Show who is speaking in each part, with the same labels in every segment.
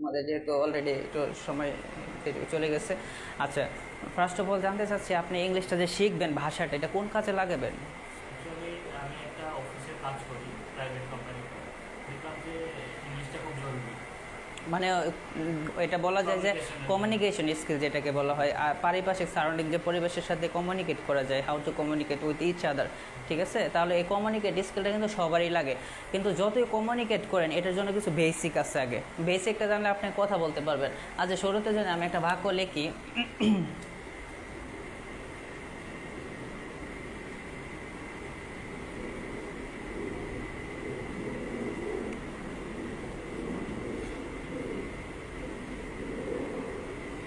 Speaker 1: আমাদের যেহেতু অলরেডি একটু সময় চলে গেছে। আচ্ছা ফার্স্ট অফ অল জানতে চাচ্ছি, আপনি ইংলিশটা যে শিখবেন, ভাষাটা, এটা কোন কাজে লাগাবেন
Speaker 2: অ্যাকচুয়ালি আমি একটা অফিসে কাজ করি প্রাইভেট কোম্পানিতে দেখলাম যে ইংলিশটা খুব জরুরি
Speaker 1: মানে এটা বলা যায় যে কমিউনিকেশন স্কিল যেটাকে বলা হয়। আর পারিপার্শ্বিক সারাউন্ডিং যে পরিবেশের সাথে কমিউনিকেট করা যায় how to communicate with each other ঠিক আছে? তাহলে এই কমিউনিকেট স্কিলটা কিন্তু সবারই লাগে। কিন্তু যতই কমিউনিকেট করেন এটার জন্য কিছু বেসিক আছে আগে। বেসিকটা জানলে আপনি কথা বলতে পারবেন। আজ শুরুতে যদি আমি একটা ভাগ্য লিখি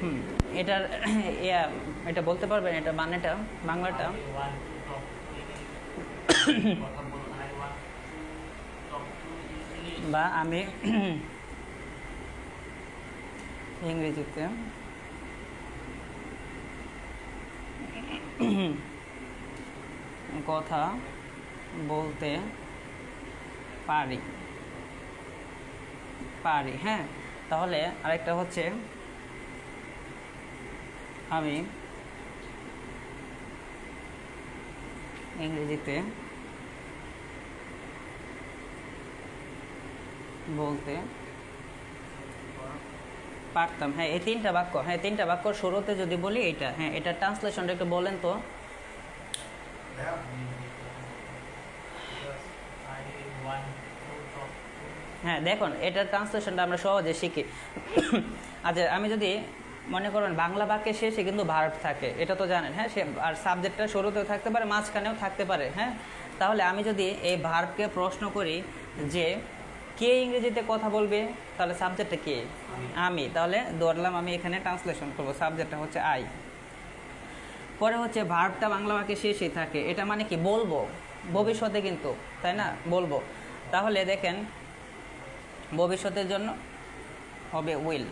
Speaker 1: হুম এটার, ইয়া, এটা বলতে পারবেন, এটা মানেটা বাংলাটা। বা আমি ইংরেজিতে কথা বলতে পারি। পারি হ্যাঁ। তাহলে আরেকটা হচ্ছে আমি ইংরেজিতে বলতে পারতাম। হ্যাঁ এই তিনটা বাক্য হ্যাঁ তিনটা বাক্য শুরুতে যদি বলি এটা হ্যাঁ এটা ট্রান্সলেশনটা একটু বলেন তো। হ্যাঁ দেখুন, এটার ট্রান্সলেশনটা আমরা সহজে শিখি। আচ্ছা আমি যদি মনে করেন বাংলা বাক্যের শেষে কিন্তু ভার্ব থাকে এটা তো জানেন হ্যাঁ? সে আর সাবজেক্টটা শুরুতেও থাকতে পারে মাঝখানেও থাকতে পারে হ্যাঁ? তাহলে আমি যদি এই ভার্বকে প্রশ্ন করি যে কে ইংরেজিতে কথা বলবে? তাহলে সাবজেক্টটা কে? আমি। তাহলে ধরলাম আমি এখানে ট্রান্সলেশন করব সাবজেক্টটা হচ্ছে আই। পরে হচ্ছে ভার্বটা বাংলা বাক্যে শেষেই থাকে এটা মানে কি বলব? ভবিষ্যতে কিন্তু তাই না? বলব। তাহলে দেখেন ভবিষ্যতের জন্য হবে উইল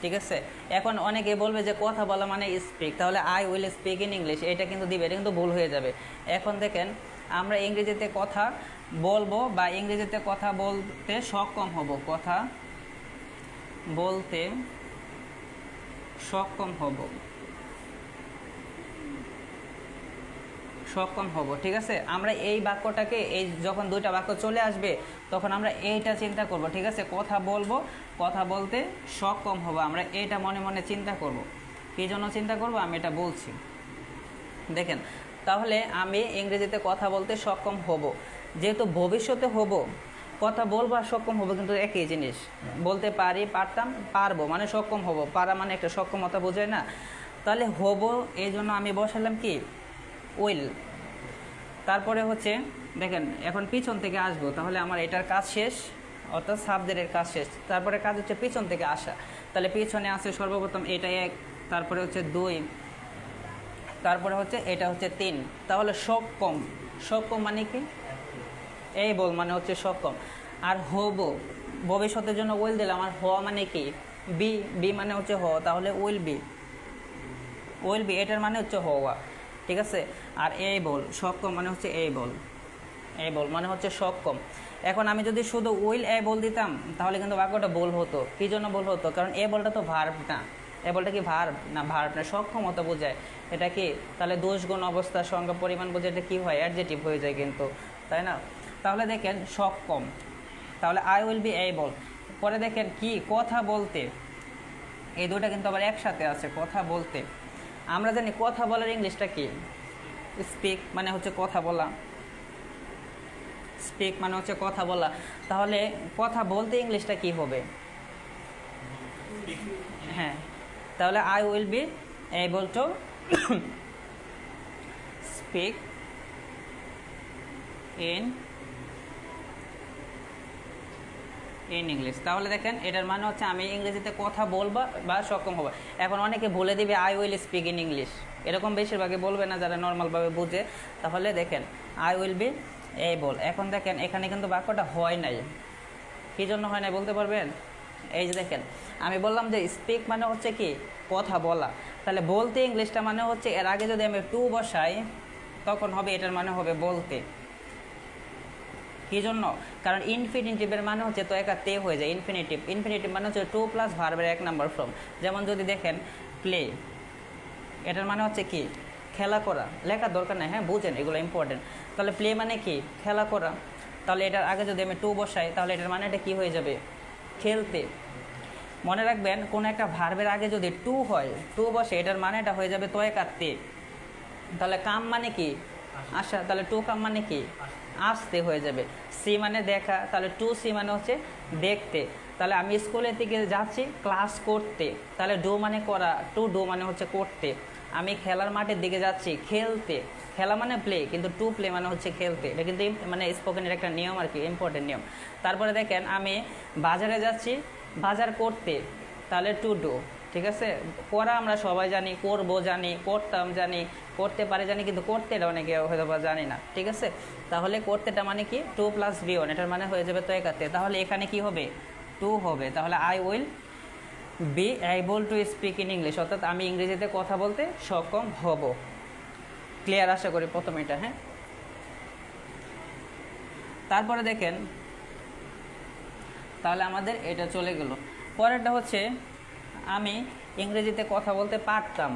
Speaker 1: ঠিক আছে? এখন অনেকে বলবে যে কথা বলা মানে স্পিক তাহলে I will speak in English এটা কিন্তু দিবে, এটা কিন্তু ভুল হয়ে যাবে। এখন দেখেন, আমরা ইংরেজিতে কথা বলব বা ইংরেজিতে কথা বলতে সক্ষম হব, কথা বলতে সক্ষম হব। সক্ষম হব, ঠিক আছে? আমরা এই বাক্যটাকে, এই যখন দুইটা বাক্য চলে আসবে, তখন আমরা এইটা চিন্তা করব, ঠিক আছে? কথা বলব, কথা বলতে সক্ষম হব, আমরা এইটা মনে মনে চিন্তা করব। কী জন্য চিন্তা করব? আমি এটা বলছি। দেখেন, তাহলে আমি ইংরেজিতে কথা বলতে সক্ষম হব। যেহেতু ভবিষ্যতে হব, কথা বলব আর সক্ষম হব কিন্তু একই জিনিস। বলতে পারি, পারতাম, পারব মানে সক্ষম হব। পারা মানে একটা সক্ষমতা বোঝায় না। তাহলে হব, এই জন্য আমি বসালাম কি? উইল। তারপরে হচ্ছে, দেখেন, এখন পিছন থেকে আসব, তাহলে আমার এটার কাজ শেষ, অর্থাৎ সাবজেক্টের কাজ শেষ। তারপরে কাজ হচ্ছে পিছন থেকে আসা। তাহলে পিছনে আছে সর্বপ্রথম এটা এক, তারপরে হচ্ছে দুই, তারপরে হচ্ছে এটা হচ্ছে তিন। তাহলে সব কম সব কম মানে কি? এই বল মানে হচ্ছে সব কম আর হব, ভবিষ্যতের জন্য উইল দিলাম, আর হওয়া মানে কি? বি বি মানে হচ্ছে হ, তাহলে উইল বি উইল বি এটার মানে হচ্ছে হওয়া। ঠিক আছে? আর এই বল সক্ষম মানে হচ্ছে এই বল এই বল মানে হচ্ছে সক্ষম এখন আমি যদি শুধু উইল এ বল দিতাম, তাহলে কিন্তু বাক্যটা বল হতো। কী জন্য বল হতো? কারণ এ বলটা তো ভার্ব না। এ বলটা কি ভার্ব না ভার্ব না? সক্ষমতা বোঝায়। এটা কি? তাহলে দোষ গুণ অবস্থা সংখ্যা পরিমাণ বোঝায়, এটা কী হয়? অ্যাডজেটিভ হয়ে যায় কিন্তু। তাই না? তাহলে দেখেন সক্ষম তাহলে আই উইল বি বল পরে দেখেন কি? কথা বলতে। এই দুটা কিন্তু আবার একসাথে আছে, কথা বলতে। আমরা জানি কথা বলার ইংলিশটা কি? স্পিক মানে হচ্ছে কথা বলা। স্পিক মানে হচ্ছে কথা বলা। তাহলে কথা বলতে ইংলিশটা কি হবে? হ্যাঁ তাহলে I will be able to speak in in English তাহলে দেখেন, এটার মানে হচ্ছে আমি ইংরেজিতে কথা বলব বা সক্ষম হব। এখন অনেকে বলে দিবে I will speak in English এরকম বেশিরভাগই বলবে না যারা নর্মালভাবে বুঝে। তাহলে দেখেন আই উইল বি এই বল এখন দেখেন, এখানে কিন্তু বাক্যটা হয় নাই। কী জন্য হয় নাই বলতে পারবেন? এই যে দেখেন, আমি বললাম যে স্পিক মানে হচ্ছে কি? কথা বলা। তাহলে বলতে ইংলিশটা মানে হচ্ছে, এর আগে যদি আমি টু বসাই, তখন হবে এটার মানে হবে বলতে। কী জন্য কারণ ইনফিনিটিভের মানে হচ্ছে তো একা তে হয়ে যায় ইনফিনিটিভ ইনফিনিটিভ মানে হচ্ছে টু প্লাস ভার্বের এক নাম্বার ফর্ম যেমন যদি দেখেন প্লে এটার মানে হচ্ছে কি? খেলা করা। লেখার দরকার নেই হ্যাঁ বুঝেন, এগুলো ইম্পর্টেন্ট তাহলে প্লে মানে কি? খেলা করা। তাহলে এটার আগে যদি আমি টু বসাই, তাহলে এটার মানে এটা কী হয়ে যাবে? খেলতে। মনে রাখবেন, কোনো একটা ভার্বের আগে যদি টু হয় টু বসে, এটার মানে এটা হয়ে যাবে তয় কাটতে তাহলে কাম মানে কি? আশা। তাহলে টু কাম মানে কি? আসতে হয়ে যাবে। সি মানে দেখা, তাহলে টু সি মানে হচ্ছে দেখতে। তাহলে আমি স্কুলের দিকে যাচ্ছি ক্লাস করতে। তাহলে ডু মানে করা টু ডু মানে হচ্ছে করতে। আমি খেলার মাঠের দিকে যাচ্ছি, খেলতে। খেলা মানে প্লে কিন্তু টু প্লে মানে হচ্ছে খেলতে। এটা কিন্তু মানে স্পোকেনের একটা নিয়ম আর কি ইম্পর্টেন্ট নিয়ম। তারপরে দেখেন, আমি বাজারে যাচ্ছি, বাজার করতে। তাহলে টু ডু ঠিক আছে? করা আমরা সবাই জানি, করব জানি, করতাম জানি, করতে পারে জানি, কিন্তু করতেটা অনেকে হয়তো বা জানি না, ঠিক আছে? তাহলে করতেটা মানে কি? টু প্লাস বি ওয়ান এটার মানে হয়ে যাবে তো একাতে তাহলে এখানে কি হবে? টু হবে। তাহলে I will be able to speak in English অর্থাৎ আমি ইংরেজিতে কথা বলতে সক্ষম হব। ক্লিয়ার আশা করি প্রথম এটা হ্যাঁ? তারপরে দেখেন, তাহলে আমাদের এটা চলে গেল। পরেরটা হচ্ছে আমি ইংরেজিতে কথা বলতে পারতাম।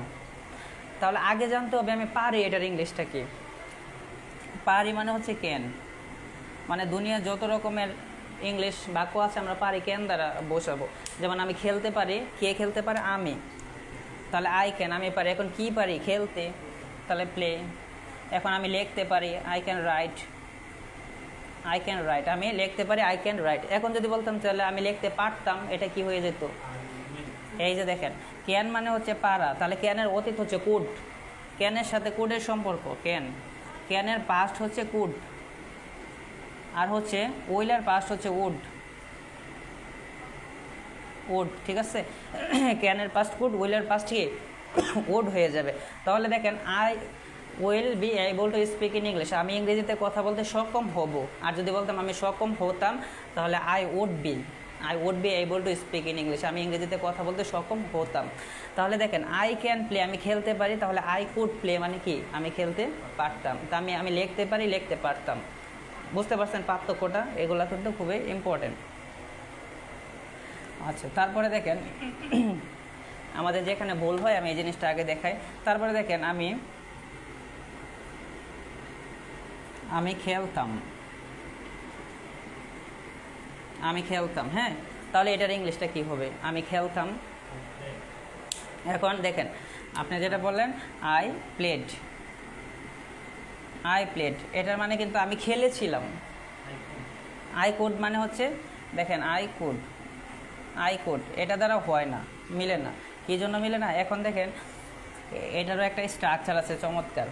Speaker 1: তাহলে আগে জানতে হবে আমি পারি এটার ইংলিশটা কি? পারি মানে হচ্ছে ক্যান মানে দুনিয়া যত রকমের ইংলিশ বাক্য আছে আমরা পারি ক্যান দ্বারা বসাবো? যেমন আমি খেলতে পারি, কে খেলতে পারে? আমি। তাহলে আই ক্যান আমি পারি। এখন কি পারি? খেলতে। তাহলে প্লে এখন আমি লিখতে পারি I can write I can write আমি লিখতে পারি আই ক্যান রাইট এখন যদি বলতাম তাহলে আমি লিখতে পারতাম, এটা কি হয়ে যেত? এই যে দেখেন ক্যান মানে হচ্ছে পাড়া? তাহলে ক্যানের অতীত হচ্ছে কুড ক্যানের সাথে কুডের সম্পর্ক? ক্যান ক্যানের পাস্ট হচ্ছে কুড আর হচ্ছে ওইলার পাস্ট হচ্ছে উড উড ঠিক আছে? ক্যানের পাস্ট কুড ওইলার পাস্ট কি? উড হয়ে যাবে। তাহলে দেখেন I will be able to speak in English আমি ইংরেজিতে কথা বলতে সক্ষম হব। আর যদি বলতাম আমি সক্ষম হতাম, তাহলে I would be I would be able to speak in English আমি ইংরেজিতে কথা বলতে সক্ষম হতাম। তাহলে দেখেন আই ক্যান প্লে আমি খেলতে পারি, তাহলে আই কুড প্লে মানে কি? আমি খেলতে পারতাম। তা আমি আমি লিখতে পারি, লিখতে পারতাম। বুঝতে পারছেন পার্থক্যটা? এগুলো কিন্তু খুবই ইম্পর্টেন্ট আচ্ছা তারপরে দেখেন, আমাদের যেখানে ভুল হয়, আমি এই জিনিসটা আগে দেখাই। তারপরে দেখেন, আমি আমি খেলতাম। আমি খেলতাম হ্যাঁ? তাহলে এটার ইংলিশটা কি হবে? আমি খেলতাম। এখন দেখেন, আপনি যেটা বললেন আই প্লেড আই প্লেড এটার মানে কিন্তু আমি খেলেছিলাম। আই কোড মানে হচ্ছে, দেখেন আই কোড আই কোড এটা দ্বারা হয় না, মিলে না। কী জন্য মিলে না? এখন দেখেন, এটারও একটা স্ট্রাকচার আছে, চমৎকার।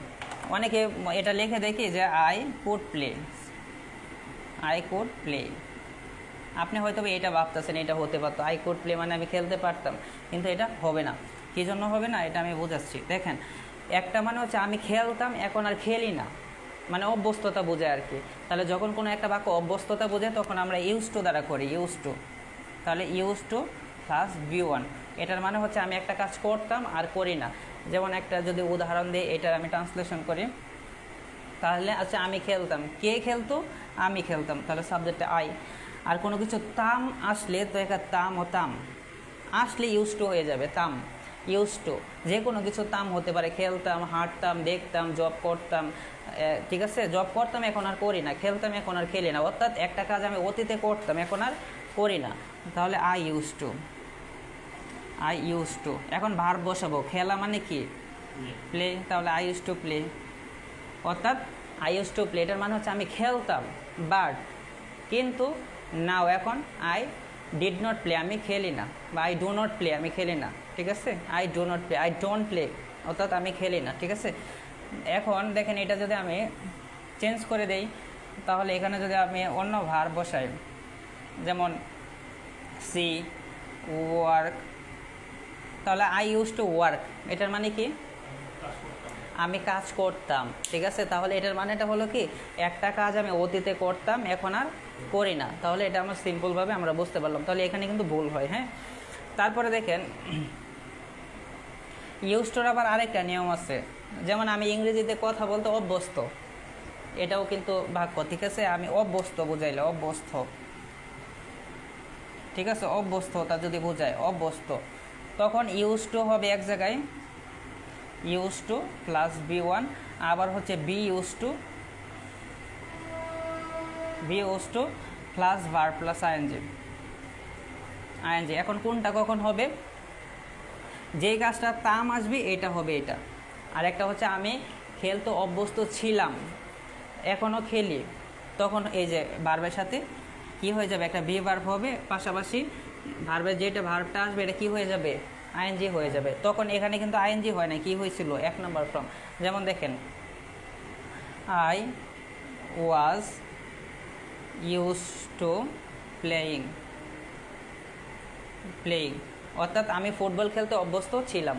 Speaker 1: অনেকে এটা লিখে দেখি যে I could play I could play আপনি হয়তো এটা ভাবতেছেন, এটা হতে পারতো। আই কোড প্লে মানে আমি খেলতে পারতাম, কিন্তু এটা হবে না। কী জন্য হবে না? এটা আমি বোঝাচ্ছি। দেখেন, একটা মানে হচ্ছে আমি খেলতাম, এখন আর খেলি না। মানে অভ্যস্ততা বোঝায় আর কি। তাহলে যখন কোনো একটা বাক্য অভ্যস্ততা বোঝায় তখন আমরা ইউজ টু দ্বারা করি ইউজ টু তাহলে use to plus V one এটার মানে হচ্ছে আমি একটা কাজ করতাম আর করি না। যেমন একটা যদি উদাহরণ দিই এটার আমি ট্রান্সলেশন করি। তাহলে আচ্ছা আমি খেলতাম। কে খেলতো? আমি খেলতাম। তাহলে সাবজেক্টটা আই আর কোনো কিছু তাম আসলে তো একটা তাম ও তাম। আসলে ইউজ টু হয়ে যাবে তাম। ইউজ টু যে কোনো কিছু তাম হতে পারে খেলতাম হাঁটতাম দেখতাম জব করতাম ঠিক আছে? জব করতাম এখন আর করি না। খেলতাম এখন আর খেলি না। অর্থাৎ একটা কাজ আমি অতীতে করতাম এখন আর করি না। তাহলে I use to I use to এখন ভার বসাবো। খেলা মানে কি? প্লে তাহলে আই ইউজ টু প্লে অর্থাৎ আই ইউজ টু প্লে এটার মানে হচ্ছে আমি খেলতাম বাট কিন্তু নাও এখন আই ডিড নট প্লে আমি খেলি না, বা আই ডো নট প্লে আমি খেলি না, ঠিক আছে? I do not play I don't play অর্থাৎ আমি খেলি না, ঠিক আছে? এখন দেখেন, এটা যদি আমি চেঞ্জ করে দেই, তাহলে এখানে যদি আমি অন্য ভার বসাই, যেমন সি ওয়ার্ক তাহলে আই ইউজ টু ওয়ার্ক এটার মানে কি? আমি কাজ করতাম, ঠিক আছে? তাহলে এটার মানেটা হলো কি? একটা কাজ আমি অতীতে করতাম, এখন আর করি না। তাহলে এটা আমরা সিম্পলভাবে আমরা বুঝতে পারলাম। তাহলে এখানে কিন্তু ভুল হয় হ্যাঁ? তারপরে দেখেন ইউজটোর আবার আরেকটা নিয়ম আছে। যেমন আমি ইংরেজিতে কথা বলতে অভ্যস্ত, এটাও কিন্তু বাক্য ঠিক আছে? আমি অভ্যস্ত বুঝাইলে, অভ্যস্ত। ঠিক আছে? অভ্যস্ততা যদি বোঝায়, অভ্যস্ত। তখন ইউজ টু হবে এক জায়গায় use to plus V one, আবার হচ্ছে be use to, be use to plus verb plus I N G I N G এখন কোনটা কখন হবে? যেই কাজটা তাম আসবে, এটা হবে এটা। আর একটা হচ্ছে আমি খেলতে অভ্যস্ত ছিলাম এখনও খেলি। তখন এই যে ভার্বের সাথে কি হয়ে যাবে? একটা বি ভার্ব হবে, পাশাপাশি ভার্বের যেটা ভার্বটা আসবে, এটা কি হয়ে যাবে? আইএনজি হয়ে যাবে। তখন এখানে কিন্তু আইএনজি হয় না কি হয়েছিল? এক নম্বর ফর্ম। যেমন দেখেন I was use to playing playing অর্থাৎ আমি ফুটবল খেলতে অভ্যস্ত ছিলাম,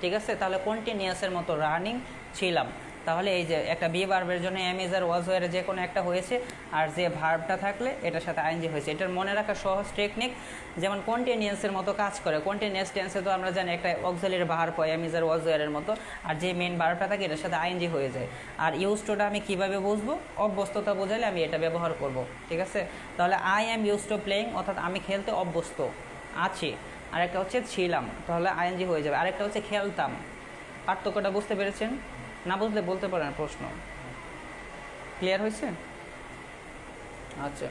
Speaker 1: ঠিক আছে? তাহলে কন্টিনিউয়াসের মতো রানিং ছিলাম। তাহলে এই যে একটা বি ভার্বের জন্য এমিজার ওয়াজ ওয়ার যে কোনো একটা হয়েছে, আর যে ভার্বটা থাকলে এটার সাথে আইনজি হয়েছে। এটার মনে রাখা সহজ টেকনিক যেমন কন্টিনিউয়াসের মতো কাজ করে। কন্টিনিউয়াস টেন্সে তো আমরা জানি একটা অক্সিলারি ভার্ব হয় এমিজার ওয়াজ ওয়ারের মতো, আর যে মেন ভার্বটা থাকে এটার সাথে আইনজি হয়ে যায়। আর ইউজ টুটা আমি কীভাবে বুঝব? অভ্যস্ততা বোঝালে আমি এটা ব্যবহার করব, ঠিক আছে? তাহলে I am use to playing অর্থাৎ আমি খেলতে অভ্যস্ত, আছি। আরেকটা হচ্ছে ছিলাম, তাহলে আইএনজি হয়ে যাবে। আরেকটা হচ্ছে খেলতাম। পার্থক্যটা বুঝতে পেরেছেন? না বুঝলে বলতে পারেন প্রশ্ন। ক্লিয়ার হয়েছে? আচ্ছা।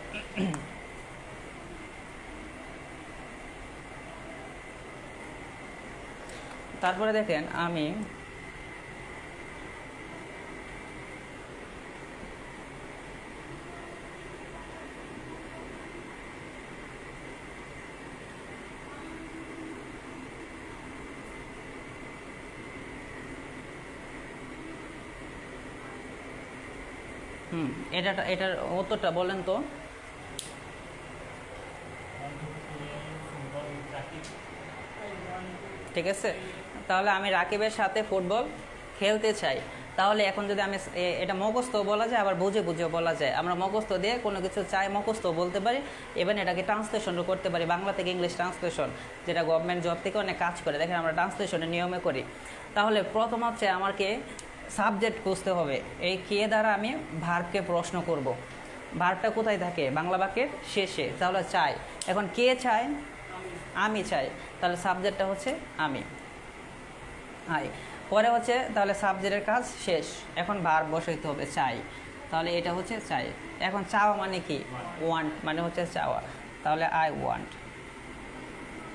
Speaker 1: তারপরে দেখেন আমি হুম, এটা এটার উত্তরটা বলেন তো। ঠিক আছে? তাহলে আমি রাকিবের সাথে ফুটবল খেলতে চাই। তাহলে এখন যদি আমি এটা মুখস্থ বলা যায়, আবার বুঝে বুঝেও বলা যায়। আমরা মুখস্থ দিয়ে কোনো কিছু চাই, মুখস্থ বলতে পারি। এবং এটাকে ট্রান্সলেশনও করতে পারি, বাংলা থেকে ইংলিশ ট্রান্সলেশন যেটা গভর্নমেন্ট জব থেকে অনেক কাজ করে। দেখেন আমরা ট্রান্সলেশনের নিয়মে করি। তাহলে প্রথম হচ্ছে আমাকে সাবজেক্ট খুঁজতে হবে। এই কে দ্বারা আমি ভার্বকে প্রশ্ন করব। ভার্বটা কোথায় থাকে? বাংলা বাক্যের শেষে। তাহলে চাই। এখন কে চায়? আমি চাই। তাহলে সাবজেক্টটা হচ্ছে আমি। হাই পরে হচ্ছে তাহলে সাবজেক্টের কাজ শেষ। এখন বার বসাইতে হবে, চাই। তাহলে এটা হচ্ছে চাই। এখন চাওয়া মানে কি? ওয়ান্ট মানে হচ্ছে চাওয়া। তাহলে আই ওয়ান্ট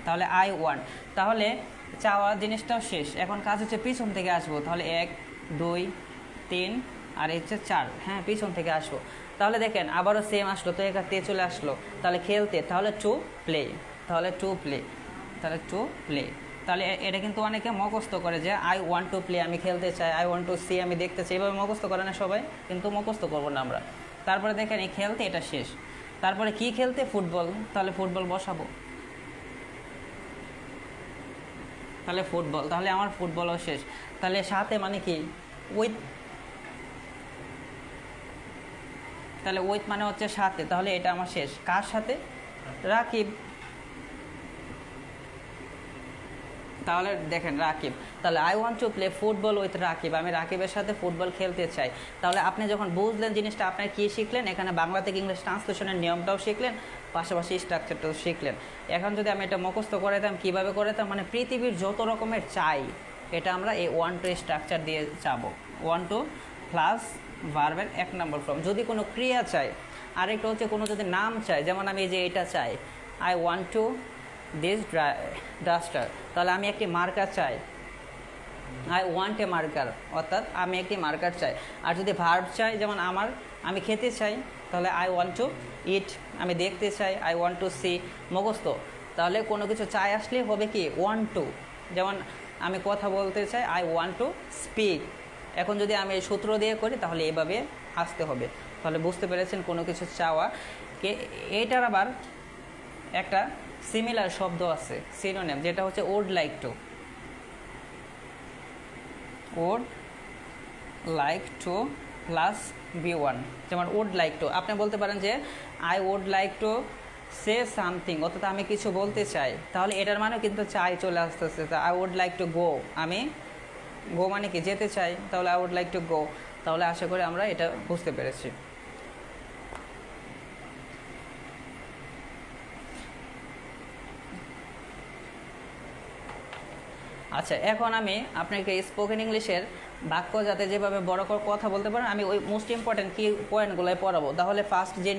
Speaker 1: তাহলে আই ওয়ান্ট তাহলে চাওয়া জিনিসটাও শেষ। এখন কাজ হচ্ছে পিছন থেকে আসব। তাহলে এক দুই, তিন, আর হচ্ছে চার। হ্যাঁ পিছন থেকে আসব তাহলে দেখেন, আবারও সেম আসলো, তো থেকে চলে আসলো। তাহলে খেলতে, তাহলে টু প্লে তাহলে টু প্লে তাহলে টু প্লে তাহলে এটা কিন্তু অনেকে মুখস্থ করে যে আই ওয়ান্ট টু প্লে আমি খেলতে চাই আই ওয়ান্ট টু সি আমি দেখতে চাই। এভাবে মুখস্থ করে না সবাই, কিন্তু মুখস্থ করব না আমরা। তারপরে দেখেন, এই খেলতে এটা শেষ। তারপরে কি খেলতে? ফুটবল। তাহলে ফুটবল বসাবো। তাহলে ফুটবল, তাহলে আমার ফুটবলও শেষ। তাহলে সাথে মানে কি? উইথ তাহলে উইথ মানে হচ্ছে সাথে, তাহলে এটা আমার শেষ। কার সাথে? রাকিব। তাহলে দেখেন রাকিব। তাহলে I want to play football with Rakib. আমি রাকিবের সাথে ফুটবল খেলতে চাই। তাহলে আপনি যখন বুঝলেন জিনিসটা আপনার কী শিখলেন? এখানে বাংলা থেকে ইংলিশ ট্রান্সলেশনের নিয়মটাও শিখলেন। পাশাপাশি স্ট্রাকচারটাও শিখলেন। এখন যদি আমি এটা মুখস্থ করে দিতাম কীভাবে করে দিতাম মানে পৃথিবীর যত রকমের চাই, এটা আমরা এই ওয়ান টু স্ট্রাকচার দিয়ে চাবো। ওয়ান টু প্লাস ভার্বের এক নম্বর ফর্ম যদি কোনো ক্রিয়া চাই, আরেকটা হচ্ছে কোনো যদি নাম চাই, যেমন আমি যে এটা চাই I want to this duster তাহলে আমি একটি মার্কার চাই। আই ওয়ান্ট এ মার্কার অর্থাৎ আমি একটি মার্কার চাই। আর যদি ভার্ব চাই, যেমন আমার, আমি খেতে চাই, তাহলে আই ওয়ান্ট টু ইট আমি দেখতে চাই আই ওয়ান্ট টু সি মুখস্থ। তাহলে কোনো কিছু চাই আসলে হবে কি? ওয়ান টু যেমন আমি কথা বলতে চাই আই ওয়ান্ট টু স্পিক এখন যদি আমি সূত্র দিয়ে করি, তাহলে এভাবে আসতে হবে। তাহলে বুঝতে পেরেছেন কোনো কিছু চাওয়া। কে এইটার আবার একটা সিমিলার শব্দ আছে সিনোনেম যেটা হচ্ছে would like to would like to plus V one যেমন উড লাইক টু আপনি বলতে পারেন যে I would like to say something অর্থাৎ আমি কিছু বলতে চাই। তাহলে এটার মানেও কিন্তু চাই চলে আসতেছে। I would like to go আমি গো মানে কি? যেতে চাই। তাহলে I would like to go তাহলে আশা করি আমরা এটা বুঝতে পেরেছি। আচ্ছা এখন আমি আপনাকে স্পোকেন ইংলিশের বাক্য যাতে যেভাবে বড় করে কথা বলতে পারেন, আমি ওই মোস্ট ইম্পর্টেন্ট কি পয়েন্টগুলোয় পড়াবো। তাহলে ফার্স্ট যে